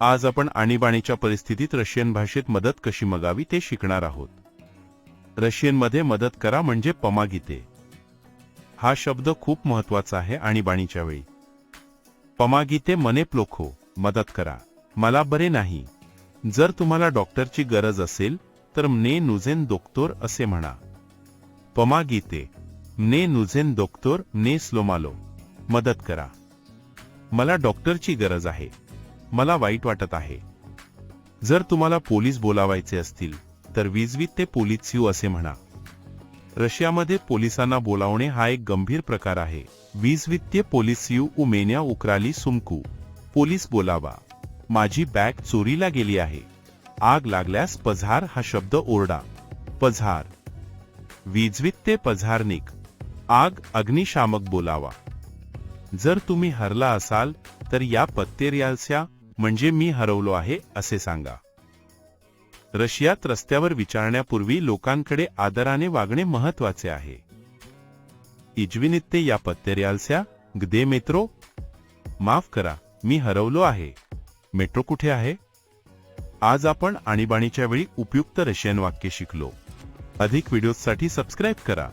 आज आपण आणीबाणीच्या परिस्थितीत रशियन भाषेत मदत कशी मगावी ते शिकणार आहोत. रशियनमध्ये मदत करा म्हणजे पमागिते हा शब्द खूप महत्त्वाचा आहे आणीबाणीच्या वेळी. पमागिते मने प्लोखो मदत करा. मला बरे नाही. जर तुम्हाला डॉक्टरची गरज असेल तर मने नुझेन दोक्तोर असे म्हणा. पमागिते मने नुझेन दोक्तोर ने स्लोमालो मदत करा. मला डॉक्टरची गरज आहे. मला वाईट वाटत आहे. जर तुम्हाला पोलीस बोलावायचे असतील तर विजवीत ते यू असे म्हणा. रशियामध्ये पोलिसांना बोलावणे हा एक गंभीर प्रकार आहे. वीजवित्य पोलिसियू उमेन्या उकराली सुमकू. पोलीस बोलावा. माझी बॅग चोरीला गेली आहे. आग लागल्यास पझार हा शब्द ओरडा. पझार. वीजवित्ते पझारनिक आग अग्निशामक बोलावा. जर तुम्ही हरला असाल तर या पत्तेर्यालस्या म्हणजे मी हरवलो आहे असे सांगा. रशियात रस्त्यावर विचारण्यापूर्वी लोकांकडे आदराने वागणे महत्त्वाचे आहे. इजविनित्ते या पत्तेरियालस्या गदे मेत्रो. माफ करा मी हरवलो आहे. मेट्रो कुठे आहे? आज आपण आणीबाणीच्या वेळी उपयुक्त रशियन वाक्य शिकलो. अधिक व्हिडिओसाठी सबस्क्राईब करा.